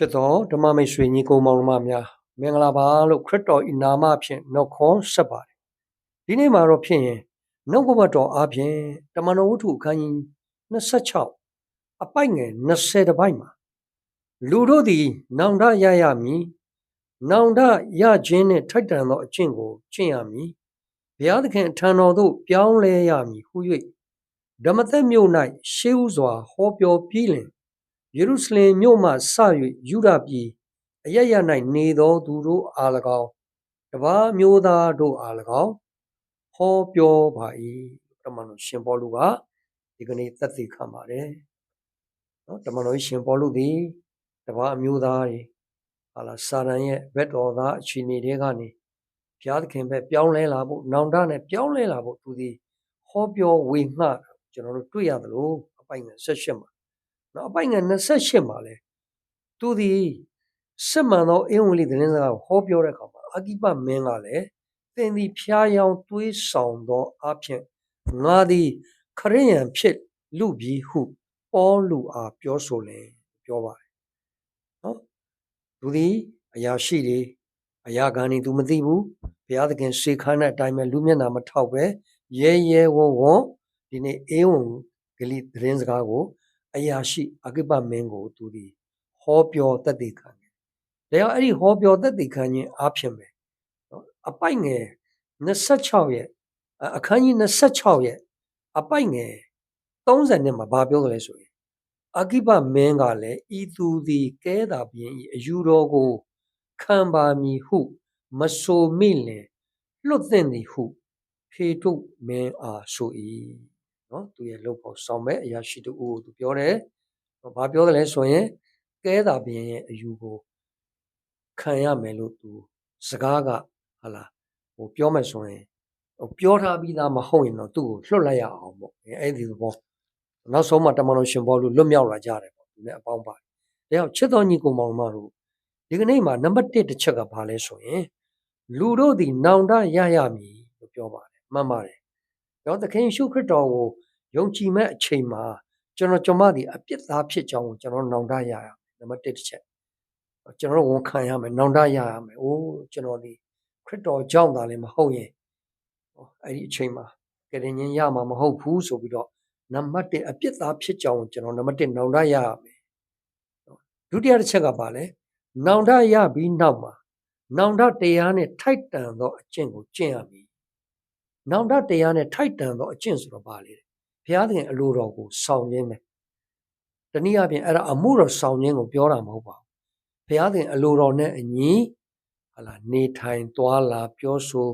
ချစ်တော်ဓမ္မမိတ်ဆွေညီကိုမောင်နှမများမင်္ဂလာပါလို့ခရစ်တော်ဤနာမဖြင့်နှုတ်ခွန်းဆက်ပါတယ်ဒီနေ့မှာတော့ဖြစ်ရင်နှုတ်ကပတ်တော်အားဖြင့်တမန်တော်ဝတ္ထုအခန်းကြီး26အပိုက်ငယ်20တပိုက်မှာလူတို့သည် နောင်တရရမည်နောင်တရခြင်းနှင့်ထိုက်တန်သောအကျင့်ကိုကျင့်ရမည်ဘုရားသခင်အထံတော်သို့ပြောင်းလဲရမည်ဟု၍ဓမ္မသက်မြို့၌ရှေးဥစွာဟောပြောပြီးလင် ယေရုရှလင်မြို့မှစ၍ယူဒပြည်အရရ၌နေသောသူတို့အား၎င်းတပါးမျိုးသားတို့အား၎င်းဟောပြောပါ၏တမန်တော်ရှင်ပေါလုကဒီကနေ့သက်သေခံပါတယ်နော်တမန်တော်ရှင်ပေါလုသည်တပါးအမျိုးသားတွေဟာလာစာရန်ရဲ့ဘက်တော်သားအခြေအနေတွေကနေဘုရားသခင်ပဲပြောင်းလဲလာဖို့နောင်တနဲ့ပြောင်းလဲလာဖို့သူသည်ဟောပြောဝေငှကျွန်တော်တို့တွေ့ရသလိုအပိုင်ငယ်၁၈မှာ နော်အပိုင်ငယ်28မှာလဲသူသည်စစ်မှန်သောအင်ဝင်လီသတင်းစကားကိုဟောပြောတဲ့အခါမှာအာကိပမင်းကလည်းသင်သည်ဖျားယောင်သွေးဆောင်သောအဖြစ်ငါသည်ခရိယန်ဖြစ်လူပြီးဟုပေါလုအားပြောဆိုလင်ပြောပါတယ်နော်သူသည်အရာရှိတွေအရာခံတွေသူမသိဘူးဘုရားသခင်စေခန်းတဲ့အတိုင်းပဲလူမျက်နှာမထောက်ပဲရဲရဲဝံ့ဝံ့ဒီနေ့အေးဝင်ဂလိသတင်းစကားကို အရာရှိအကိပမင်းကိုသူသည်ဟောပြောတတ်သိခံတယ်။ဒါကြောင့်အဲ့ဒီဟောပြောတတ်သိခံခြင်းအဖြစ်ပဲနော်အပိုက်ငယ်26ရဲ့အခန်းကြီး26ရဲ့အပိုက်ငယ်30နဲ့မှာဘာပြောကြလဲဆိုရင်အကိပမင်းကလည်းဤသူသည်ကဲတာပြင်းဤအယူတော်ကိုခံပါမည်ဟု မဆိုမိလင်လွတ်သင့်သည်ဟု ဖေထုမင်းအားဆို၏ နော်သူရဲ့လုပ်ဖို့ဆောင်မဲ့အရာရှိတူကိုသူပြောတယ်ဘာပြောတယ်လဲဆိုရင်ကဲတာဘင်းရဲ့အယူကိုခံရမယ်လို့သူစကားကဟာလာဟိုပြောမယ်ဆိုရင်ဟိုပြောထားပြီးသားမဟုတ်ရင်တော့သူ့ကိုလွတ်လိုက်ရအောင်ပေါ့အဲ့ဒီဘောနောက်ဆုံးမှတမန်တော်ရှင်ဘောလို့လွတ်မြောက်လာကြတယ်ပေါ့သူလည်းအပေါင်းပါတယ်ဒါကြောင့်ချစ်တော်ညီကိုမောင်မတို့ဒီကနေ့မှာနံပါတ်1တစ်ချက်ကဘာလဲဆိုရင်လူတို့သည်နောင်တရရမည်လို့ပြောပါတယ်မှန်ပါတယ်တော့သခင်ရှုခရစ်တော်ကို ယုံကြည်မဲ့အချိန်မှာကျွန်တော်ကျွန်မဒီအပြစ်သားဖြစ်ကြောင်းကိုကျွန်တော်နောင်တရရမယ်နံပါတ်1တစ်ချက်ကျွန်တော်ဝန်ခံရမယ်နောင်တရရမယ်အိုးကျွန်တော်ဒီခရစ်တော်ကြောင့်သာလည်းမဟုတ်ရင်အဲ့ဒီအချိန်မှာကရင်ချင်းရမှာမဟုတ်ဘူးဆိုပြီးတော့နံပါတ်1အပြစ်သားဖြစ်ကြောင်းကျွန်တော်နံပါတ်1နောင်တရရမယ်ဒုတိယတစ်ချက်ကပါလဲနောင်တရပြီးနောက်မှာနောင်တတရားနဲ့ထိုက်တန်သောအကျင့်ကိုကျင့်ရမည်နောင်တတရားနဲ့ထိုက်တန်သောအကျင့်ဆိုတော့ပါလေ ဘုရားသခင်အလိုတော်ကိုဆောင်ရင်းပဲတနည်းအားဖြင့်အဲ့ဒါအမှုတော်ဆောင်ရင်းကိုပြောတာမဟုတ်ပါဘူးဘုရားသခင်အလိုတော်နဲ့အညီဟာလာနေထိုင်သွားလာပြောဆို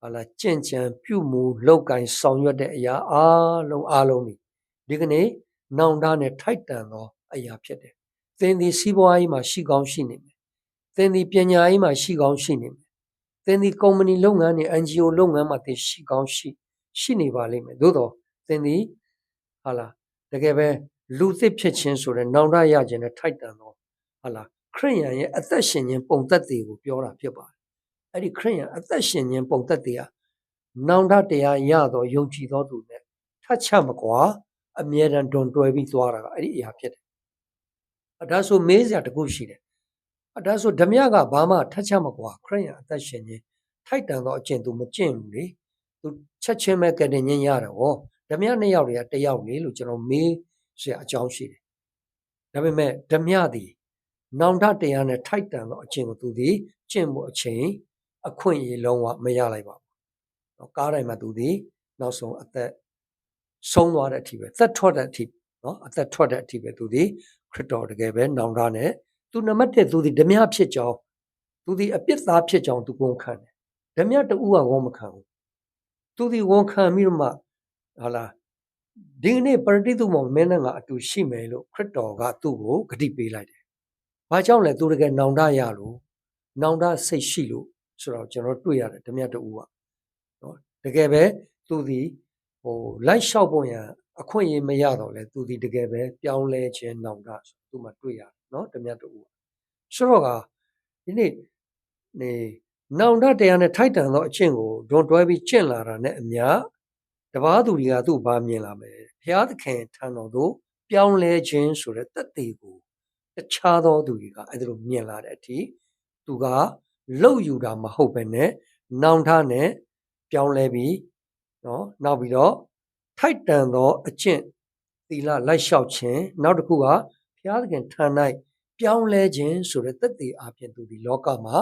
ဟာလာကြင့်ကြံပြုမှုလောက်ကင်ဆောင်ရွက်တဲ့အရာအားလုံးအားလုံးဒီဒီကနေ့နောင်တနဲ့ထိုက်တန်သောအရာဖြစ်တယ်သင်ဒီစီးပွားရေးမှာရှိကောင်းရှိနေမယ်သင်ဒီပညာရေးမှာရှိကောင်းရှိနေမယ်သင်ဒီကုမ္ပဏီလုပ်ငန်းတွေ NGO လုပ်ငန်းမှာသင်ရှိကောင်းရှိရှိနေပါလိမ့်မယ်သို့တော့ သင်ဒီဟာလာတကယ်ပဲလူသစ်ဖြစ်ခြင်းဆိုတဲ့နောင်တရခြင်းနဲ့ထိုက်တန်သောဟာလာခရိယန်ရဲ့အသက်ရှင်ခြင်းပုံသက်တွေကိုပြောတာဖြစ်ပါတယ်အဲ့ဒီခရိယန်အသက်ရှင်ခြင်းပုံသက်တွေကနောင်တတရားရသောယုံကြည်သောသူနဲ့ထတ်ချမကွာအမြဲတမ်းတွန်တွဲပြီးသွားတာကအဲ့ဒီအရာဖြစ်တယ်အဒါဆိုမေးစရာတခုရှိတယ်အဒါဆိုဓမြကဘာမှထတ်ချမကွာခရိယန်အသက်ရှင်ခြင်းထိုက်တန်သောအကျင့်သူမကျင့်ဘူးလေသူချက်ချင်းပဲကတည်းကရတာဟော ဓမြနှစ်ယောက်တွေကတယောက်လေလို့ကျွန်တော်မေးစရာအကြောင်းရှိတယ်ဒါပေမဲ့ဓမြသည်နောင်တတရားနဲ့ထိုက်တန်သောအကျင့်ကိုသူသည်ကျင့်ဖို့အချိန်အခွင့်အရေးလုံးဝမရလိုက်ပါဘူး။နော်ကားတိုင်းမှာသူသည်နောက်ဆုံးအသက်ဆုံးသွားတဲ့အထိပဲသက်ထွက်တဲ့အထိနော်အသက်ထွက်တဲ့အထိပဲသူသည်ခရစ်တော်တကယ်ပဲနောင်တနဲ့သူနံပါတ်1သူသည်ဓမြဖြစ်ကြောင်းသူသည်အပြစ်သားဖြစ်ကြောင်းသူဝန်ခံတယ်။ဓမြတူကဝန်မခံဘူး။သူသည်ဝန်ခံပြီးတော့မှ ဟာလာဒီနေ့ပရတိတုမောမင်းနဲ့ကအတူရှိမယ်လို့ခရစ်တော်ကသူ့ကိုဂတိပေးလိုက်တယ်။ဘာကြောင့်လဲသူတကယ်နောင်တရလို့နောင်တစိတ်ရှိလို့ဆိုတော့ကျွန်တော်တွေ့ရတယ်ဓမြတူကနော်တကယ်ပဲသူသည်ဟိုလိုက်လျှောက်ဖို့ရန်အခွင့်အရေးမရတော့လဲသူဒီတကယ်ပဲပြောင်းလဲခြင်းနောင်တဆိုသူမှတွေ့ရတယ်နော်ဓမြတူဆိုတော့ကဒီနေ့နေနောင်တတရားနဲ့ထိုက်တန်သောအကျင့်ကိုဒွန်တွဲပြီးကျင့်လာတာနဲ့အမျှ တပားသူတွေကသူ့ဘာမြင်လာမယ်ဘုရားသခင်ထံတော်သို့ပြောင်းလဲခြင်းဆိုတဲ့တက်သေးကိုတခြားသောသူတွေကအဲ့ဒါလိုမြင်လာတဲ့အထိသူကလှုပ်ယူတာမဟုတ်ပဲနဲ့နောင်ထနဲ့ပြောင်းလဲပြီးနော်နောက်ပြီးတော့ထိုက်တန်သောအကျင့်သီလလိုက်လျှောက်ခြင်းနောက်တစ်ခုကဘုရားသခင်ထံ၌ပြောင်းလဲခြင်းဆိုတဲ့သက်သေအပြင်သူဒီလောကမှာ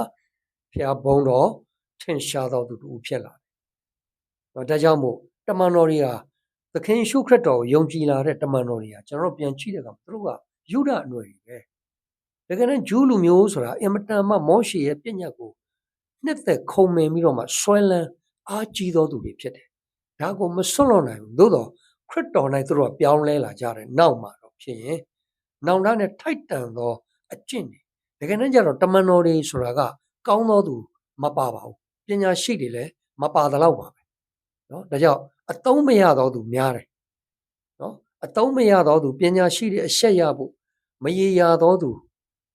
ဘုရားဘုန်းတော်ထင်ရှားသောသူတူဖြစ်လာတယ်။ဒါကြောင့်မို့ တမန်တော်တွေဟာသခင်ရှုခရစ်တော်ကိုယုံကြည်လာတဲ့တမန်တော်တွေဟာကျွန်တော်ပြန်ကြည့်တဲ့အခါသူတို့ကယူဒအနွယ်တွေပဲ။ဒါကနဲ့ဂျူးလူမျိုးဆိုတာအင်မတန်မှမောရှေရဲ့ပြညတ်ကိုနှစ်သက်ခုံမင်ပြီးတော့မှဆွဲလန်းအားကြီးသောသူတွေဖြစ်တယ်။ဒါကိုမစွန့်လွတ်နိုင်ဘူး။သို့တော့ခရစ်တော်၌သူတို့ကပြောင်းလဲလာကြတယ်။နောက်မှာတော့ဖြစ်ရင်နောင်တနဲ့ထိုက်တန်သောအကျင့်တွေတကယ်နဲ့ကြတော့တမန်တော်တွေဆိုတာကကောင်းသောသူမပါပါဘူး။ပညာရှိတွေလည်းမပါသလောက်ပါပဲ။ နော်ဒါကြောင့်အတုံးမရသောသူများတယ်။နော်အတုံးမရသောသူပညာရှိတွေအဆက်ရဖို့မရေရာသောသူ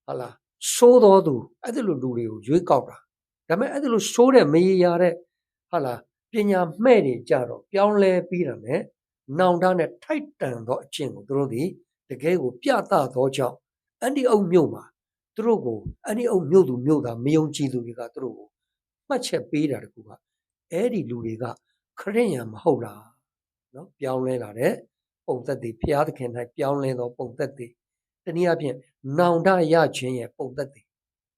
ဟာလားစိုးသောသူအဲ့ဒီလိုလူတွေကိုရွေးကောက်တာဒါပေမဲ့အဲ့ဒါလို့ဆိုးတဲ့မရေရာတဲ့ဟာလာပညာမှဲ့နေကြတော့ပြောင်းလဲပြီးတာနဲ့နောင်တနဲ့ထိုက်တန်သောအကျင့်ကိုသူတို့ဒီတကယ်ကိုပြသသောကြောင့်အန်ဒီအုပ်မြို့မှာသူတို့ကိုအန်ဒီအုပ်မြို့သူမြို့သားမယုံကြည်သူတွေကသူတို့ကိုမှတ်ချက်ပေးတာတကူကအဲ့ဒီလူတွေက ခရစ်ယာန်မဟုတ်လားနော်ပြောင်းလဲလာတဲ့ပုံသက်တွေဘုရားသခင်၌ပြောင်းလဲသောပုံသက်တွေတနည်းအားဖြင့်နောင်တရခြင်းရဲ့ပုံသက်တွေ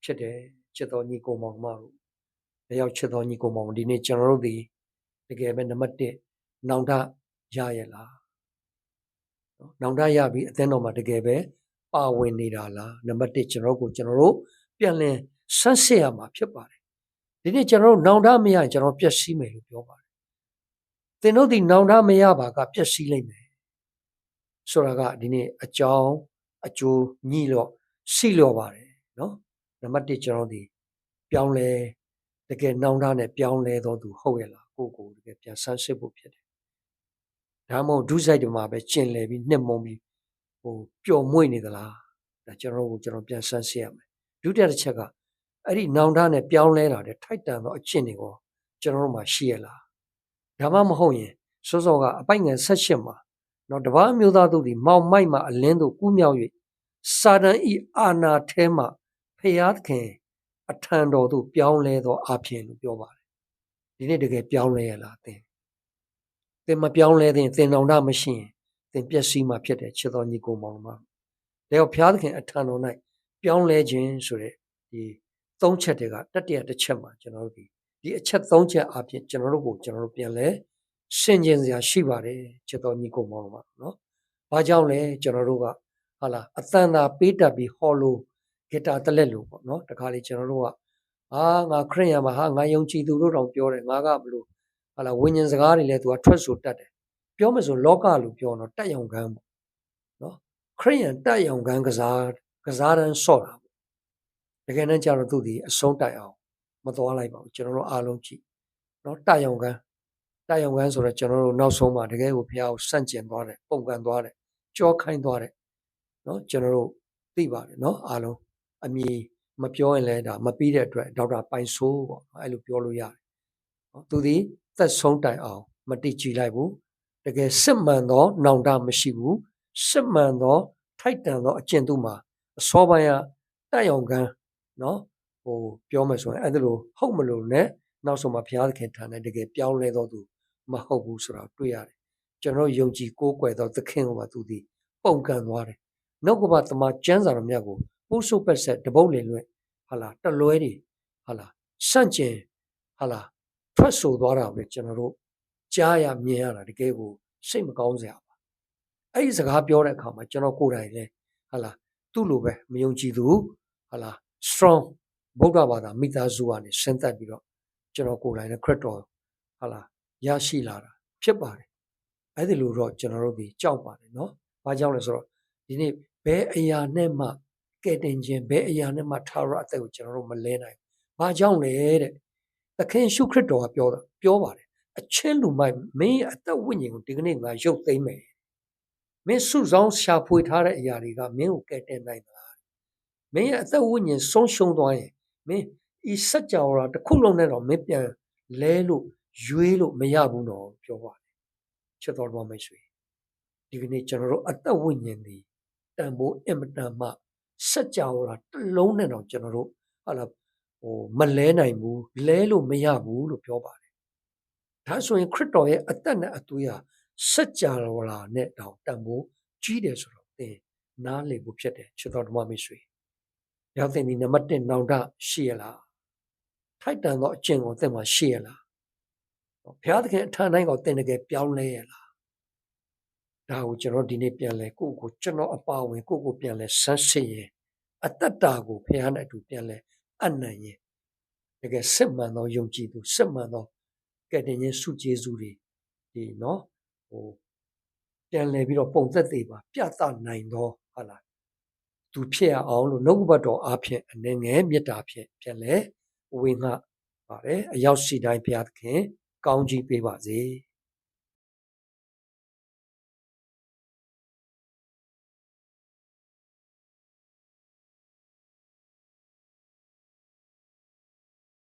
ဖြစ်တယ်ချစ်တော်ညီကိုမောင်မတို့တယောက်ချစ်တော်ညီကိုမောင်ဒီနေ့ကျွန်တော်တို့ဒီတကယ်ပဲနံပါတ်1နောင်တရရဲ့လားနော်နောင်တရပြီးအသင်းတော်မှာတကယ်ပဲပါဝင်နေတာလားနံပါတ်1ကျွန်တော်ကိုကျွန်တော်တို့ပြန်လည်ဆန်းစစ်ရမှာဖြစ်ပါတယ်ဒီနေ့ကျွန်တော်တို့နောင်တမရရင်ကျွန်တော်ပျက်စီးမယ်လို့ပြောပါတယ် သင်တို့ဒီနောင်တမရပါကပျက်စီးလိမ့်မယ်ဆိုတာကဒီနေ့အကြောင်းအကျိုးညှိလို့စီလို့ပါတယ်နော်နံပါတ်1ကျွန်တော်ဒီပြောင်းလဲတကယ်နောင်တနဲ့ပြောင်းလဲတော်သူဟုတ်ရဲ့လားကိုကိုတကယ်ပြန်ဆန်းစစ်ဖို့ဖြစ်တယ်ဒါမှမဟုတ်ဒုစိုက်တွေမှာပဲကျင်လည်ပြီးနှစ်မုံပြီးဟိုပျော်မွေ့နေသလားဒါကျွန်တော်ကိုကျွန်တော်ပြန်ဆန်းစစ်ရမယ်ဒုတိယတစ်ချက်ကအဲ့ဒီနောင်တနဲ့ပြောင်းလဲတာတဲ့ထိုက်တန်သောအကျင့်တွေကိုကျွန်တော်တို့မှာရှိရလား ဒါမှမဟုတ်ရင်စောစောကအပိုက်ငယ်၁၈မှာနော်တပားမျိုးသားတို့ဒီမောင်မိုက်မှာအလင်းတို့ကူးမြောက်၍စာတန်ဤအာနာထဲမှာဖျားသခင်အထံတော်သို့ပြောင်းလဲသောအဖြစ်လို့ပြောပါတယ်ဒီနေ့တကယ်ပြောင်းလဲရလားသင်သင်မပြောင်းလဲသင်သင်တော်တာမရှိရင်သင်ပျက်စီးမှာဖြစ်တယ်ချစ်တော်ညီကိုမောင်မဒါကြောင့်ဘုရားသခင်အထံတော်၌ပြောင်းလဲခြင်းဆိုတဲ့ဒီသုံးချက်တွေကတတရတစ်ချက်မှာကျွန်တော်တို့ဒီ ဒီအချက်သုံးချက်အပြင်ကျွန်တော်တို့ကိုကျွန်တော်တို့ပြန်လဲဆင်ခြင်စရာရှိပါတယ်ချစ်တော်ညီကိုမောင်ပါနော်။ဘာကြောင့်လဲကျွန်တော်တို့ကဟာလာအသံသာပေးတတ်ပြီးဟောလို့ဂီတာတလက်လို့ပေါ့နော်။တခါလေကျွန်တော်တို့ကအာငါခရစ်ယာန်မှာဟာငါယုံကြည်သူတို့တောင်ပြောတယ်ငါကဘလို့ဟာလာဝိညာဉ်စကားတွေလည်းသူကထွက်ဆိုတတ်တယ်။ပြောမဆိုလောကလို့ပြောတော့တက်ရောင်ကန်းပေါ့နော်။ခရစ်ယာန်တက်ရောင်ကန်းကစားကစားတန်းဆော့တာပေါ့။တကယ်နဲ့ကြတော့သူဒီအဆုံးတိုက်အောင် မသွားလိုက်ပါဘူးကျွန်တော်တို့အားလုံးကြည့်နော်တက်ရောင်ကန်းတက်ရောင်ကန်းဆိုတော့ကျွန်တော်တို့နောက်ဆုံးမှာတကယ်ကိုဘုရားကိုစန့်ကျင်သွားတယ်ပုံကန်သွားတယ်ကြောခိုင်းသွားတယ်နော်ကျွန်တော်တို့သိပါတယ်နော်အားလုံးအမီမပြောရင်လည်းဒါမပြီးတဲ့အတွက်ဒေါက်တာပိုင်ဆိုးပေါ့အဲ့လိုပြောလို့ရတယ်နော်သူဒီသက်ဆုံးတိုင်အောင် မတိကြည်လိုက်ဘူးတကယ်စစ်မှန်သော နောင်တမရှိဘူးစစ်မှန်သော ထိုက်တန်သောအကျင့်သူမှာအစောပိုင်းကတက်ရောင်ကန်းနော် ဟိုပြောမယ်ဆိုရင်အဲ့ဒါလိုဟုတ်မလို့နဲ့နောက်ဆုံးမှာဘုရားသခင်ထံနဲ့တကယ်ပြောင်းလဲတော်သူမဟုတ်ဘူးဆိုတာတွေ့ရတယ်ကျွန်တော်ယုံကြည်ကိုးကွယ်သောသခင်ကပါသူသည်ပုံကန်သွားတယ်နှုတ်ကပတမကျမ်းစာတော်မြတ်ကိုပို့ဆုပ်ပက်ဆက်တပုတ်လင်လွဲ့ဟာလာတလွဲတွေဟာလာစန့်ကျင်ဟာလာထွက်ဆိုသွားတာပဲကျွန်တော်တို့ကြားရမြင်ရတာတကယ်ကိုစိတ်မကောင်းစရာပါအဲ့ဒီစကားပြောတဲ့အခါမှာကျွန်တော်ကိုယ်တိုင်လည်းဟာလာသူ့လိုပဲမယုံကြည်သူဟာလာ strong ဗုဒ္ဓဘာသာမိသားစုကနေဆင်းသက်ပြီးတော့ကျွန်တော်ကိုယ်တိုင်နဲ့ခရစ်တော်ဟာလာရရှိလာတာဖြစ်ပါတယ်အဲ့ဒီလိုတော့ကျွန်တော်တို့ဒီကြောက်ပါတယ်နော်ဘာကြောင့်လဲဆိုတော့ဒီနေ့ဘယ်အရာနဲ့မှကဲတင်ခြင်းဘယ်အရာနဲ့မှထာဝရအသက်ကိုကျွန်တော်တို့မလဲနိုင်ဘူးဘာကြောင့်လဲတဲ့သခင်ရှုခရစ်တော်ကပြောတာပြောပါတယ်အချင်းလူမိုက်မင်းအသက်ဝိညာဉ်ကိုဒီကနေ့ငါရုပ်သိမ်းမယ်မင်းစုဆောင်ရှာဖွေထားတဲ့အရာတွေကမင်းကိုကယ်တင်နိုင်တာမင်းရဲ့အသက်ဝိညာဉ်ဆုံးရှုံးသွားရင် မင်းဤစัจ java တစ်ခုလုံးနဲ့တော့မင်းပြန်လဲလို့ရွေးလို့မရဘူးတော့ပြောပါတယ်ချစ်တော်တော်မိတ်ဆွေဒီကနေ့ကျွန်တော်တို့အသက်ဝိညာဉ်ဒီတန်ဖိုးအင်မတန်မှ စัจ java လာတစ်လုံးနဲ့တော့ကျွန်တော်တို့ဟာလာဟိုမလဲနိုင်ဘူးလဲလို့မရဘူးလို့ပြောပါတယ်ဒါဆိုရင်ခရစ်တော်ရဲ့အသက်နဲ့အသွေးဟာစัจ java လာနဲ့တောင်တန်ဖိုးကြီးတယ်ဆိုတော့သင်နားလည်ဖို့ဖြစ်တယ်ချစ်တော်ဓမ္မမိတ်ဆွေ ရောက်တဲ့ဒီနံပါတ်1နောင်တရှိရလားထိုက်တန်သောအကျင့်ကိုသင်မှာရှိရလားဘုရားသခင်အထံတိုင်းကိုသင်တကယ်ပြောင်းလဲရလားဒါကိုကျွန်တော်ဒီနေ့ပြန်လဲကိုယ့်ကိုကျွန်တော်အပါဝင်ကိုယ့်ကိုပြန်လဲဆန်းစစ်ရင်အတ္တတာကိုဘုရားနဲ့အတူပြန်လဲအနံ့ရင်တကယ်စစ်မှန်သောယုံကြည်သူစစ်မှန်သောကဲ့တင်ခြင်းစုကျေးဇူးတွေဒီနော်ဟိုပြန်လဲပြီးတော့ပုံသက်သေးပါပြသနိုင်သောဟာလား သူဖြစ်ရအောင်လို့နှုတ်ကပတ်တော်အားဖြင့်အနေငယ်မေတ္တာဖြင့်ပြန်လဲဝေငှပါတယ်အရောက်ရှိတိုင်းဘုရားသခင် ကောင်းကြီးပေးပါစေ။